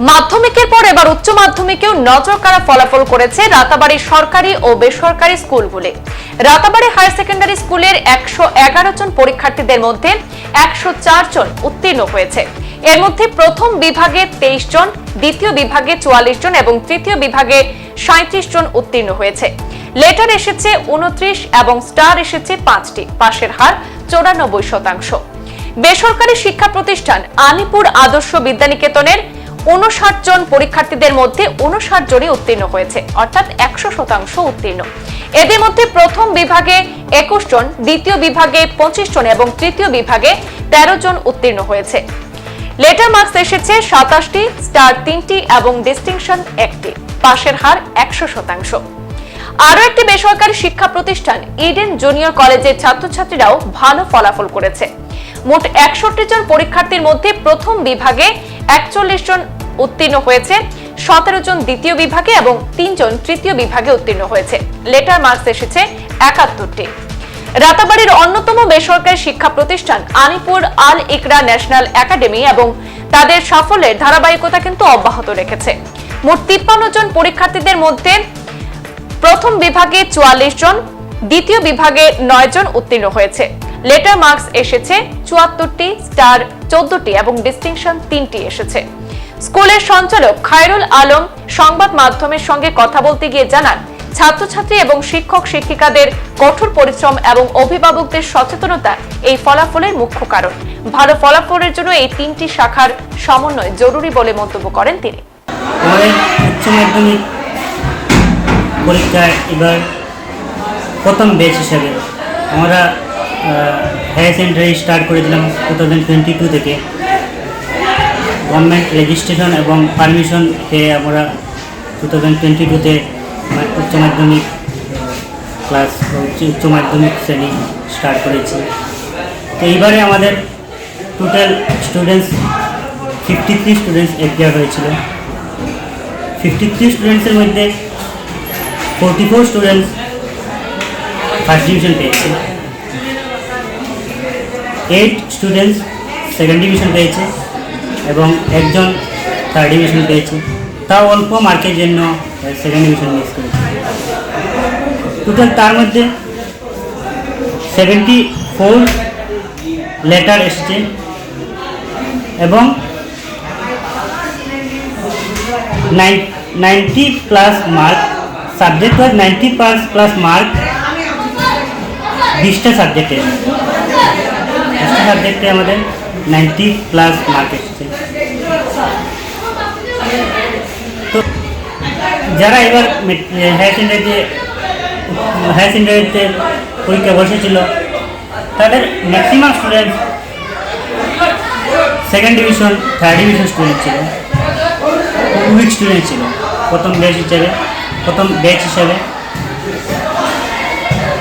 মাধ্যমিকের পর এবার উচ্চ মাধ্যমিকেও নজর কাড়া ফলাফল করেছে রাতাবাড়ি সরকারি ও বেসরকারি স্কুলগুলি। রাতাবাড়ি হায়ার সেকেন্ডারি স্কুলের একশো এগারো জন পরীক্ষার্থীদের মধ্যে একশো চার জন উত্তীর্ণ হয়েছে। এর মধ্যে প্রথম বিভাগে তেইশ জন, দ্বিতীয় বিভাগে চুয়াল্লিশ জন এবং তৃতীয় বিভাগে সাঁত্রিশ জন উত্তীর্ণ হয়েছে। লেটার এসেছে উনত্রিশ এবং স্টার এসেছে পাঁচটি, পাশের হার চৌরানব্বই শতাংশ। বেসরকারি শিক্ষা প্রতিষ্ঠান আলিপুর আদর্শ বিদ্যানিকেতনের উনষাট জন পরীক্ষার্থীদের মধ্যে উনষাট জনই উত্তীর্ণ হয়েছে, অর্থাৎ একশো শতাংশ উত্তীর্ণ। এদের মধ্যে প্রথম বিভাগে একুশ জন, দ্বিতীয় বিভাগে পঁচিশ জন এবং তৃতীয় বিভাগে তেরো জন উত্তীর্ণ হয়েছে। লেটার মার্কস এসেছে সাতাশটি স্টার তিনটি এবং ডিস্টিংশন একটি, পাশের হার একশো শতাংশ। আরও একটি বেসরকারি শিক্ষা প্রতিষ্ঠান ইডেন জুনিয়র কলেজের ছাত্রছাত্রীরাও ভালো ফলাফল করেছে। মোট একষট্টি জন পরীক্ষার্থীর মধ্যে প্রথম বিভাগে একচল্লিশ জন উত্তীর্ণ হয়েছে। সতেরো জন দ্বিতীয় বিভাগে এবং তিনজন তৃতীয় বিভাগে উত্তীর্ণ হয়েছে। লেটার মার্কস এসেছে একাত্তরটি। রাতাবাড়ির অন্যতম বেসরকারি শিক্ষা প্রতিষ্ঠান আনিপুর আল ইকরা ন্যাশনাল একাডেমি এবং তাদের সাফল্যের ধারাবাহিকতা কিন্তু অব্যাহত রেখেছে। মোট তিপ্পান্ন জন পরীক্ষার্থীদের মধ্যে প্রথম বিভাগে চুয়াল্লিশ জন, দ্বিতীয় বিভাগে নয় জন উত্তীর্ণ হয়েছে। লেটার মার্কস এসেছে চুয়াত্তরটি স্টার চোদ্দটি এবং ডিস্টিংশন তিনটি এসেছে। স্কুলের সঞ্চালক খায়রুল আলম সংবাদ মাধ্যমের সঙ্গে কথা বলতে গিয়ে জানান, ছাত্রছাত্রী এবং শিক্ষক শিক্ষিকাদের কঠোর পরিশ্রম এবং অভিভাবকদের সচেতনতা এই ফলাফলের মুখ্য কারণ। ভালো ফলাফলের জন্য এই তিনটি শাখার সমন্বয় জরুরি বলে মন্তব্য করেন তিনি। উচ্চ এবার প্রথম ব্যাচ হিসাবে আমরা হায়ার সেকেন্ডারি স্টার্ট করেছিলাম টু থাউজেন্ড টোয়েন্টি টু থেকে। গভর্নমেন্ট রেজিস্ট্রেশন এবং পারমিশন পেয়ে আমরা টু থাউজেন্ড টোয়েন্টি টুতে উচ্চ মাধ্যমিক ক্লাস উচ্চ মাধ্যমিক শ্রেণি স্টার্ট করেছি। তো এইবারে আমাদের total students fifty three students appear হয়েছিল। ফিফটি থ্রি স্টুডেন্টসের মধ্যে forty four students first division পেয়েছে। এইট স্টুডেন্টস সেকেন্ড ডিভিশন পেয়েছে। এবং একজন থার্ড ডিভিশন পেয়েছে তাও অল্প মার্কের জন্য সেকেন্ড ডিভিশন মিস করেছে। টোটাল তার মধ্যে সেভেন্টি ফোর লেটার এসেছে এবং ninety plus mark subject wise ninety plus plus mark বিশটা সাবজেক্টে বিশটা সাবজেক্টে আমাদের নাইনটি প্লাস মার্ক এসেছে তো যারা এবার হায়ার সেকেন্ডারিতে হায়ার সেকেন্ডারিতে পরীক্ষা বসেছিল, তাদের maximum student second division third division student ছিল। উইক স্টুডেন্ট ছিল। প্রথম ব্যাচ হিসেবে, প্রথম ব্যাচ হিসেবে।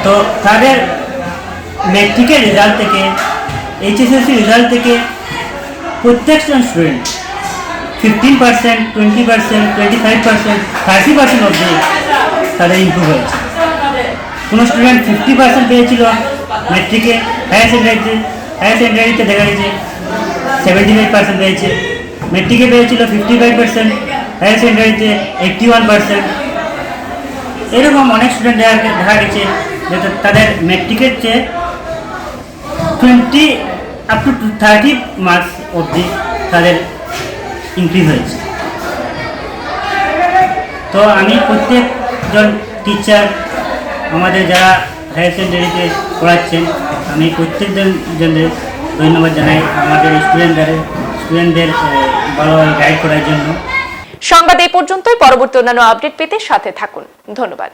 তো তাদের ম্যাট্রিকের রেজাল্ট থেকে এইচএসএসসি রেজাল্ট থেকে প্রত্যেকজন student fifteen percent twenty percent twenty five percent thirty percent অবধি তাদের ইম্প্রুভ হয়েছে। কোনো স্টুডেন্ট ফিফটি পার্সেন্ট পেয়েছিল ম্যাট্রিকে হায়ার সেকেন্ডারিতে হায়ার সেকেন্ডারিতে দেখা গেছে সেভেন্টি ফাইভ পার্সেন্ট পেয়েছে। মেট্রিকে পেয়েছিল ফিফটি ফাইভ পার্সেন্ট হায়ার সেকেন্ডারিতে এইটটি ওয়ান পার্সেন্ট এরকম অনেক স্টুডেন্ট দেখা দেখা গেছে যে তাদের মেট্রিকের চেয়ে twenty up to thirty marks অবধি তাদের ইনক্রিজ হয়েছে। তো আমি প্রত্যেকজন টিচার আমাদের যারা হায়ার সেকেন্ডারিতে পড়াচ্ছেন, আমি প্রত্যেকজন জনের ধন্যবাদ জানাই আমাদের স্টুডেন্টদের স্টুডেন্টদের ভালোভাবে গাইড করার জন্য। সংবাদ এই পর্যন্তই। পরবর্তী অন্যান্য আপডেট পেতে সাথে থাকুন। ধন্যবাদ।